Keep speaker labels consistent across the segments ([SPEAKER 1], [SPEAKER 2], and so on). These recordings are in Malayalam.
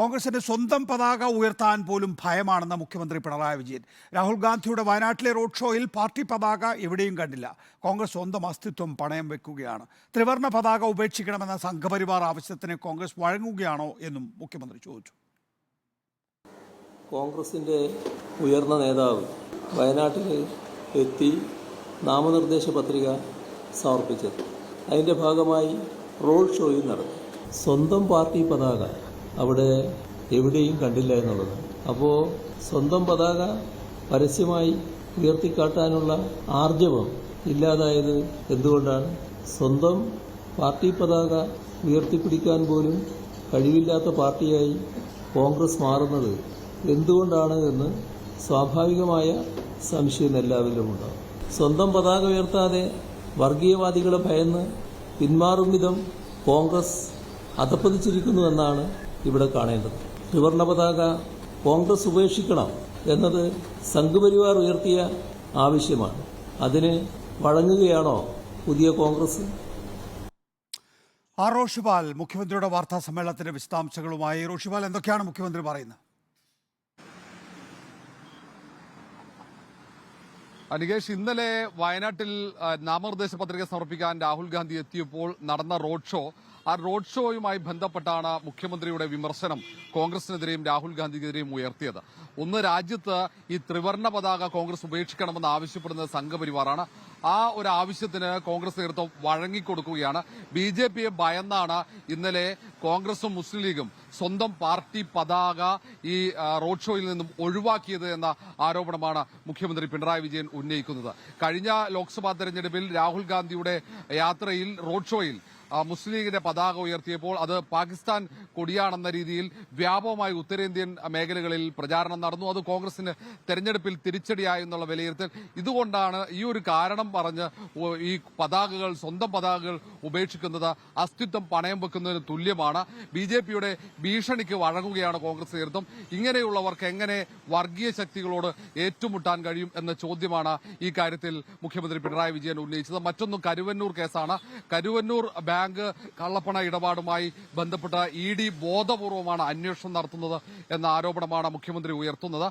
[SPEAKER 1] കോൺഗ്രസിന്റെ സ്വന്തം പതാക ഉയർത്താൻ പോലും ഭയമാണെന്ന് മുഖ്യമന്ത്രി പിണറായി വിജയൻ. രാഹുൽ ഗാന്ധിയുടെ വയനാട്ടിലെ റോഡ് ഷോയിൽ പാർട്ടി പതാക എവിടെയും കണ്ടില്ല. കോൺഗ്രസ് സ്വന്തം അസ്തിത്വം പണയം വെക്കുകയാണ്. ത്രിവർണ പതാക ഉപേക്ഷിക്കണമെന്ന സംഘപരിവാർ ആവശ്യത്തിന് കോൺഗ്രസ് വഴങ്ങുകയാണോ എന്നും മുഖ്യമന്ത്രി ചോദിച്ചു.
[SPEAKER 2] കോൺഗ്രസിന്റെ ഉയർന്ന നേതാവ് വയനാട്ടിൽ എത്തി നാമനിർദ്ദേശ പത്രിക സമർപ്പിച്ചത്. അതിന്റെ ഭാഗമായി റോഡ് ഷോയും നടത്തി സ്വന്തം പാർട്ടി പതാക അവിടെ എവിടെയും കണ്ടില്ല എന്നുള്ളത്. അപ്പോൾ സ്വന്തം പതാക പരസ്യമായി ഉയർത്തിക്കാട്ടാനുള്ള ആർജവം ഇല്ലാതായത് എന്തുകൊണ്ടാണ്? സ്വന്തം പാർട്ടി പതാക ഉയർത്തിപ്പിടിക്കാൻ പോലും കഴിവില്ലാത്ത പാർട്ടിയായി കോൺഗ്രസ് മാറുന്നത് എന്തുകൊണ്ടാണ് എന്ന് സ്വാഭാവികമായ സംശയം എല്ലാവരിലും ഉണ്ടാകും സ്വന്തം പതാക ഉയർത്താതെ വർഗീയവാദികളെ ഭയന്ന് പിന്മാറും വിധം കോൺഗ്രസ് അധപ്പതിച്ചിരിക്കുന്നു എന്നാണ് ഇവിടെ കാണേണ്ടത്. ത്രിവർണ പതാക കോൺഗ്രസ് ഉപേക്ഷിക്കണം എന്നത് സംഘപരിവാർ ഉയർത്തിയ ആവശ്യമാണ്. അതിന് വഴങ്ങുകയാണോ പുതിയ കോൺഗ്രസ്?
[SPEAKER 1] ആർ റോഷിപാൽ മുഖ്യമന്ത്രിയുടെ വാർത്താ സമ്മേളനത്തിന്റെ വിശദാംശങ്ങളുമായി റോഷിപാൽ എന്തൊക്കെയാണ് മുഖ്യമന്ത്രി പറയുന്നത്?
[SPEAKER 3] അനികേഷ് ഇന്നലെ വയനാട്ടിൽ നാമനിർദ്ദേശ പത്രിക സമർപ്പിക്കാൻ രാഹുൽ ഗാന്ധി എത്തിയപ്പോൾ നടന്ന റോഡ് ഷോ ആ റോഡ് ഷോയുമായി ബന്ധപ്പെട്ടാണ് മുഖ്യമന്ത്രിയുടെ വിമർശനം കോൺഗ്രസിനെതിരെയും രാഹുൽ ഗാന്ധിക്കെതിരെയും ഉയർത്തിയത്. ഒന്ന് രാജ്യത്ത് ഈ ത്രിവർണ പതാക കോൺഗ്രസ് ഉപേക്ഷിക്കണമെന്ന് ആവശ്യപ്പെടുന്ന സംഘപരിവാറാണ്. ആ ഒരു ആവശ്യത്തിന് കോൺഗ്രസ് നേതൃത്വം വഴങ്ങിക്കൊടുക്കുകയാണ്. ബി ജെ പിയെ ഭയന്നാണ് ഇന്നലെ കോൺഗ്രസും മുസ്ലിം ലീഗും സ്വന്തം പാർട്ടി പതാക ഈ റോഡ് ഷോയിൽ നിന്നും ഒഴിവാക്കിയത് എന്ന ആരോപണമാണ് മുഖ്യമന്ത്രി പിണറായി വിജയൻ ഉന്നയിക്കുന്നത്. കഴിഞ്ഞ ലോക്സഭാ തെരഞ്ഞെടുപ്പിൽ രാഹുൽ ഗാന്ധിയുടെ യാത്രയിൽ റോഡ് ഷോയിൽ മുസ്ലിം ലീഗിന്റെ പതാക ഉയർത്തിയപ്പോൾ അത് പാകിസ്ഥാൻ കൊടിയാണെന്ന രീതിയിൽ വ്യാപകമായി ഉത്തരേന്ത്യൻ മേഖലകളിൽ പ്രചാരണം നടന്നു. അത് കോൺഗ്രസിന് തെരഞ്ഞെടുപ്പിൽ തിരിച്ചടിയായി എന്നുള്ള വിലയിരുത്തൽ. ഇതുകൊണ്ടാണ് ഈ ഒരു കാരണം പറഞ്ഞ് ഈ പതാകകൾ സ്വന്തം പതാകകൾ ഉപേക്ഷിക്കുന്നത് അസ്തിത്വം പണയം വെക്കുന്നതിന് തുല്യമാണ്. ബി ജെ പിയുടെ ഭീഷണിക്ക് വഴങ്ങുകയാണ് കോൺഗ്രസ് നേതൃത്വം. ഇങ്ങനെയുള്ളവർക്ക് എങ്ങനെ വർഗീയ ശക്തികളോട് ഏറ്റുമുട്ടാൻ കഴിയും എന്ന ചോദ്യമാണ് ഈ കാര്യത്തിൽ മുഖ്യമന്ത്രി പിണറായി വിജയൻ ഉന്നയിച്ചത്. മറ്റൊന്ന് കരുവന്നൂർ കേസാണ്. കരുവന്നൂർ ബാങ്ക് കള്ളപ്പണ ഇടപാടുമായി ബന്ധപ്പെട്ട ഇ ഡി ബോധപൂർവമാണ് അന്വേഷണം നടത്തുന്നത് എന്ന ആരോപണമാണ് മുഖ്യമന്ത്രി ഉയർത്തുന്നത്.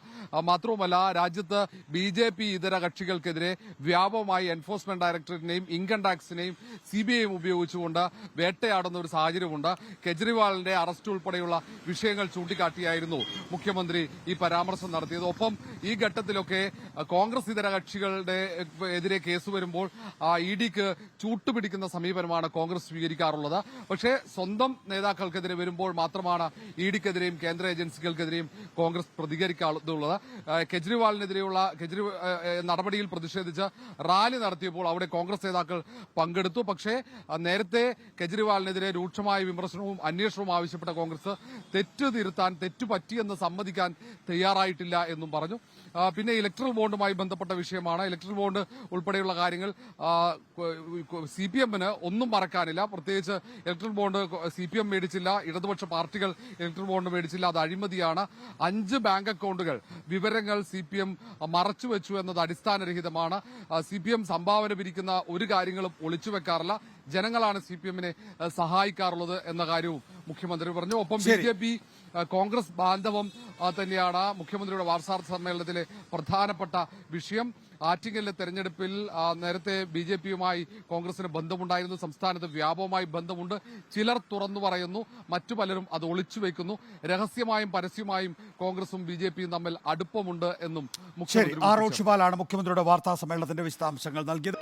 [SPEAKER 3] മാത്രവുമല്ല രാജ്യത്ത് ബി ജെ പി ഇതര കക്ഷികൾക്കെതിരെ വ്യാപകമായി എൻഫോഴ്സ്മെന്റ് ഡയറക്ടറേറ്റിനെയും ഇൻകം ടാക്സിനെയും സി ബി ഐയും ഉപയോഗിച്ചുകൊണ്ട് വേട്ടയാടുന്ന ഒരു സാഹചര്യമുണ്ട്. കെജ്രിവാളിന്റെ അറസ്റ്റ് ഉൾപ്പെടെയുള്ള വിഷയങ്ങൾ ചൂണ്ടിക്കാട്ടിയായിരുന്നു മുഖ്യമന്ത്രി ഈ പരാമർശം നടത്തിയത്. ഒപ്പം ഈ ഘട്ടത്തിലൊക്കെ കോൺഗ്രസ് ഇതര കക്ഷികളുടെ എതിരെ കേസ് വരുമ്പോൾ ഇ ഡിക്ക് ചൂട്ടുപിടിക്കുന്ന സമീപനമാണ് കോൺഗ്രസ് സ്വീകരിക്കാറുള്ളത്. പക്ഷേ സ്വന്തം നേതാക്കൾക്കെതിരെ വരുമ്പോൾ മാത്രമാണ് ഇ ഡിക്കെതിരെയും കേന്ദ്ര ഏജൻസികൾക്കെതിരെയും കോൺഗ്രസ് പ്രതികരിക്കാറുള്ളത്. കെജ്രിവാളിനെതിരെയുള്ള കെജ്രി നടപടിയിൽ പ്രതിഷേധിച്ച് റാലി നടത്തിയപ്പോൾ അവിടെ കോൺഗ്രസ് നേതാക്കൾ പങ്കെടുത്തു. പക്ഷേ നേരത്തെ കെജ്രിവാളിനെതിരെ രൂക്ഷമായ വിമർശനവും അന്വേഷണവും ആവശ്യപ്പെട്ട കോൺഗ്രസ് തെറ്റ് തിരുത്താൻ തെറ്റു പറ്റിയെന്ന് സമ്മതിക്കാൻ തയ്യാറായിട്ടില്ല എന്നും പറഞ്ഞു. പിന്നെ ഇലക്ട്രൽ ബോണ്ടുമായി ബന്ധപ്പെട്ട വിഷയമാണ്. ഇലക്ട്രൽ ബോണ്ട് ഉൾപ്പെടെയുള്ള കാര്യങ്ങൾ സി പി എമ്മിന് ഒന്നും മറക്കാനില്ല. പ്രത്യേകിച്ച് electoral bond C P M മേടിച്ചില്ല ഇടതുപക്ഷ പാർട്ടികൾ ഇലക്ട്രൽ ബോണ്ട് മേടിച്ചില്ല അത് അഴിമതിയാണ്. അഞ്ച് ബാങ്ക് അക്കൗണ്ടുകൾ വിവരങ്ങൾ സി പി എം മറച്ചുവെച്ചു എന്നത് അടിസ്ഥാനരഹിതമാണ്. സി പി എം സംഭാവന പിരിക്കുന്ന ഒരു കാര്യങ്ങളും ഒളിച്ചു വെക്കാറില്ല. ജനങ്ങളാണ് സി പി എമ്മിനെ സഹായിക്കാറുള്ളത് എന്ന കാര്യവും മുഖ്യമന്ത്രി പറഞ്ഞു. ഒപ്പം ബി ജെ പി കോൺഗ്രസ് ബാന്ധവം തന്നെയാണ് മുഖ്യമന്ത്രിയുടെ വാർത്താ സമ്മേളനത്തിലെ പ്രധാനപ്പെട്ട വിഷയം. ആറ്റിങ്ങലിലെ തെരഞ്ഞെടുപ്പിൽ നേരത്തെ ബി ജെ പിയുമായി കോൺഗ്രസിന് ബന്ധമുണ്ടായിരുന്നു. സംസ്ഥാനത്ത് വ്യാപകമായി ബന്ധമുണ്ട്. ചിലർ തുറന്നു പറയുന്നു. മറ്റു പലരും അത് ഒളിച്ചു വയ്ക്കുന്നു. രഹസ്യമായും പരസ്യമായും കോൺഗ്രസും ബി ജെ പിയും തമ്മിൽ അടുപ്പമുണ്ട് എന്നും മുഖ്യമന്ത്രി കൂട്ടിച്ചേർത്തു.
[SPEAKER 1] മുഖ്യമന്ത്രിയുടെ വാർത്താ സമ്മേളനത്തിന്റെ വിശദാംശങ്ങൾ നൽകിയത്.